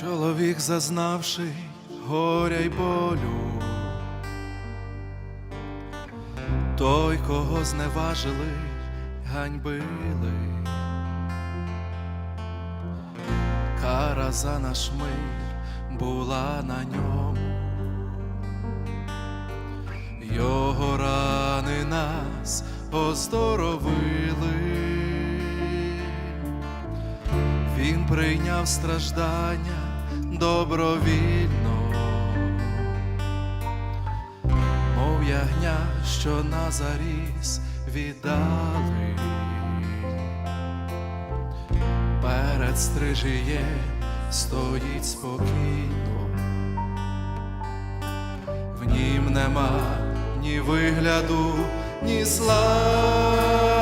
Чоловік, зазнавши горя й болю, той, кого зневажили, ганьбили, кара за наш мир була на ньому, його рани нас оздоровили. Він прийняв страждання добровільно, мов ягня, що на заріз віддали, перед стрижієм стоїть спокійно, в нім нема ні вигляду, ні слави.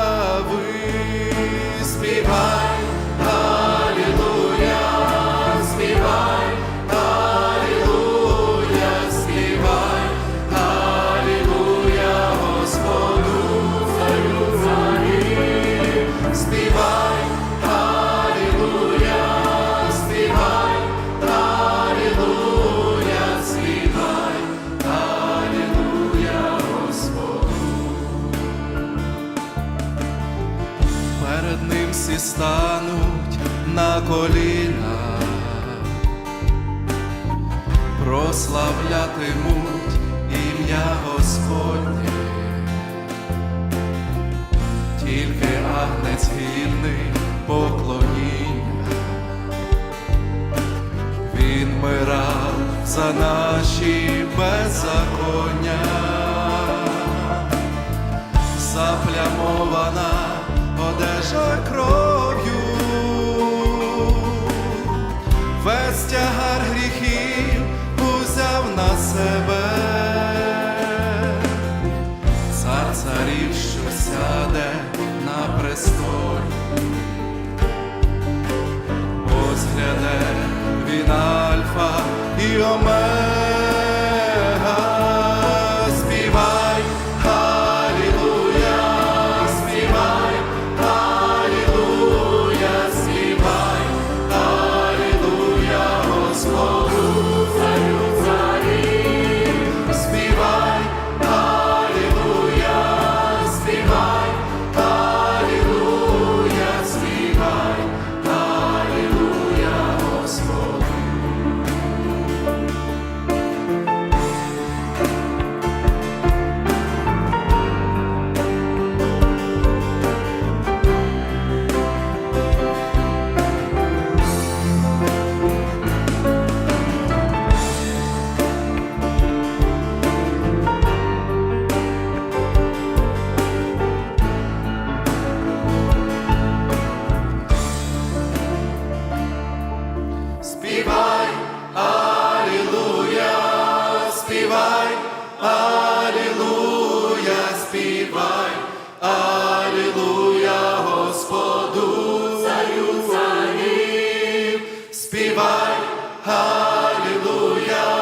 Всі стануть на коліна, прославлятимуть ім'я Господнє, тільки агнець гідний поклоніння, він мирав за наші беззаконня. Заплямована одежа кров'ю, весь тягар гріхів узяв на себе, цар царів, що сяде на престолі, ось гляде він альфа і омега. Аллилуйя Господу, царю царів, співай, Алілуя.